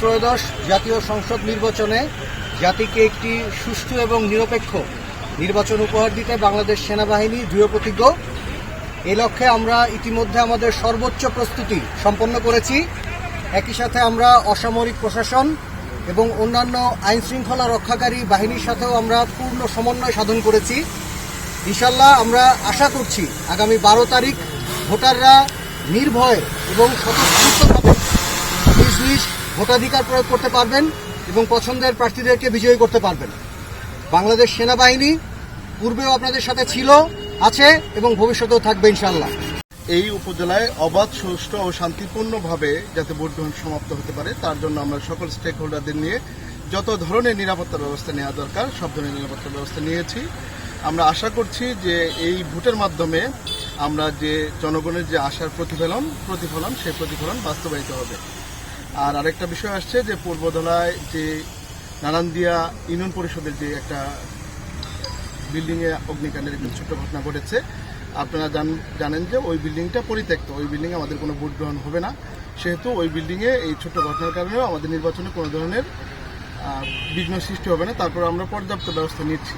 ত্রয়োদশ জাতীয় সংসদ নির্বাচনে জাতিকে একটি সুষ্ঠু এবং নিরপেক্ষ নির্বাচন উপহার দিতে বাংলাদেশ সেনাবাহিনী দৃঢ় প্রতিজ্ঞ। এই লক্ষ্যে আমরা ইতিমধ্যে আমাদের সর্বোচ্চ প্রস্তুতি সম্পন্ন করেছি। একই সাথে আমরা অসামরিক প্রশাসন এবং অন্যান্য আইন শৃঙ্খলা রক্ষাকারী বাহিনীর সাথেও আমরা পূর্ণ সমন্বয় সাধন করেছি। ইনশাল্লাহ আমরা আশা করছি আগামী বারো তারিখ ভোটাররা নির্ভয় এবং স্বতঃস্ফূর্তভাবে ভোটাধিকার প্রয়োগ করতে পারবেন এবং পছন্দের প্রার্থীদেরকে বিজয়ী করতে পারবেন। বাংলাদেশ সেনাবাহিনী পূর্বেও আপনাদের সাথে ছিল, আছে এবং ভবিষ্যতেও থাকবে ইনশাল্লাহ এই উপজেলায় অবাধ, সুষ্ঠু ও শান্তিপূর্ণভাবে যাতে ভোট গ্রহণ সমাপ্ত হতে পারে, তার জন্য আমরা সকল স্টেক হোল্ডারদের নিয়ে যত ধরনের নিরাপত্তা ব্যবস্থা নেওয়া দরকার, সব ধরনের নিরাপত্তা ব্যবস্থা নিয়েছি। আমরা আশা করছি যে এই ভোটের মাধ্যমে আমরা যে জনগণের যে আশার প্রতিফলন প্রতিফলন, সেই প্রতিফলন বাস্তবায়িত হবে। আর আরেকটা বিষয় আসছে যে পূর্বদলায় যে নারান্দিয়া ইউনিয়ন পরিষদের যে একটা বিল্ডিংয়ে অগ্নিকাণ্ডের একটি ছোট্ট ঘটনা ঘটেছে আপনারা জান- জানেন যে ওই বিল্ডিংটা পরিত্যক্ত। ওই বিল্ডিংয়ে আমাদের কোনো ভোট গ্রহণ হবে না। সেহেতু ওই বিল্ডিংয়ে এই ছোট্ট ঘটনার কারণেও আমাদের নির্বাচনে কোনো ধরনের বিঘ্ন সৃষ্টি হবে না। তারপর আমরা পর্যাপ্ত ব্যবস্থা নিচ্ছি।